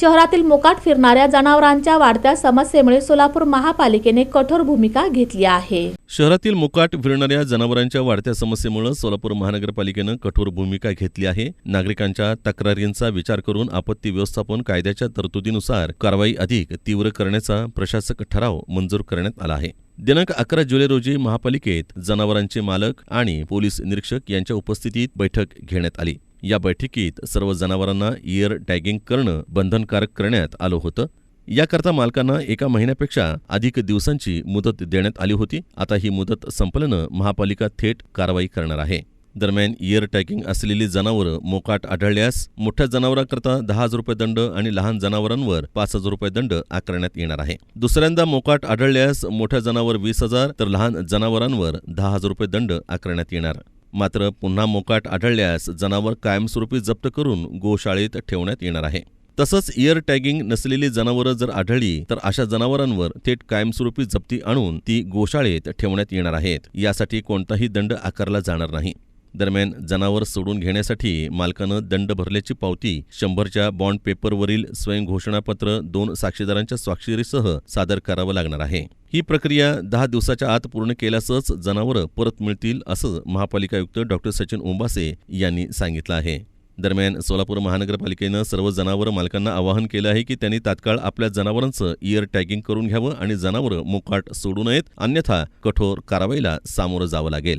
शहरातील मोकाट फिरणाऱ्या जनावरांच्या वाढत्या समस्येमुळे सोलापूर महापालिकेने कठोर भूमिका घेतली आहे. शहरातील मुकाट फिरणाऱ्या जनावरांच्या वाढत्या समस्येमुळे सोलापूर महानगरपालिकेनं कठोर भूमिका घेतली आहे. नागरिकांच्या तक्रारींचा विचार करून आपत्ती व्यवस्थापन कायद्याच्या तरतुदीनुसार कारवाई अधिक तीव्र करण्याचा प्रशासक ठराव मंजूर करण्यात आला आहे. दिनांक अकरा जुलै रोजी महापालिकेत जनावरांचे मालक आणि पोलीस निरीक्षक यांच्या उपस्थितीत बैठक घेण्यात आली. या बैठकीत सर्व जनावरांना इयर टॅगिंग करणं बंधनकारक करण्यात आलं होतं. याकरता मालकांना एका महिन्यापेक्षा अधिक दिवसांची मुदत देण्यात आली होती. आता ही मुदत संपल्यानं महापालिका थेट कारवाई करणार आहे. दरम्यान इयर टॅगिंग असलेली जनावरं मोकाट आढळल्यास मोठ्या जनावरांकरता दहा हजार रुपये दंड आणि लहान जनावरांवर पाच हजार रुपये दंड आकारण्यात येणार आहे. दुसऱ्यांदा मोकाट आढळल्यास मोठ्या जनावर वीस हजार तर लहान जनावरांवर दहा हजार रुपये दंड आकारण्यात येणार. मात्र पुन्हा मोकाट आढळल्यास जनावर कायमस्वरूपी जप्त करून गोशाळेत ठेवण्यात येणार आहे. तसंच इयर टॅगिंग नसलेली जनावरं जर आढळली तर अशा जनावरांवर थेट कायमस्वरूपी जप्ती आणून ती गोशाळेत ठेवण्यात येणार आहेत. यासाठी कोणताही दंड आकारला जाणार नाही. दरम्यान जनावर सोडून घेण्यासाठी मालकानं दंड भरल्याची पावती शंभरच्या बॉन्ड पेपरवरील स्वयंघोषणापत्र दोन साक्षीदारांच्या स्वाक्षरीसह सादर करावं लागणार आहे. ही प्रक्रिया दहा दिवसाच्या आत पूर्ण केल्यासच जनावरं परत मिळतील असं महापालिका आयुक्त डॉक्टर सचिन ओंबासे यांनी सांगितलं आहे. दरम्यान सोलापूर महानगरपालिकेनं सर्व जनावरं मालकांना आवाहन केलं आहे की त्यांनी तात्काळ आपल्या जनावरांचं इयर टॅगिंग करून घ्यावं आणि जनावरं मोकाट सोडू नयेत अन्यथा कठोर कारवाईला सामोरं जावं लागेल.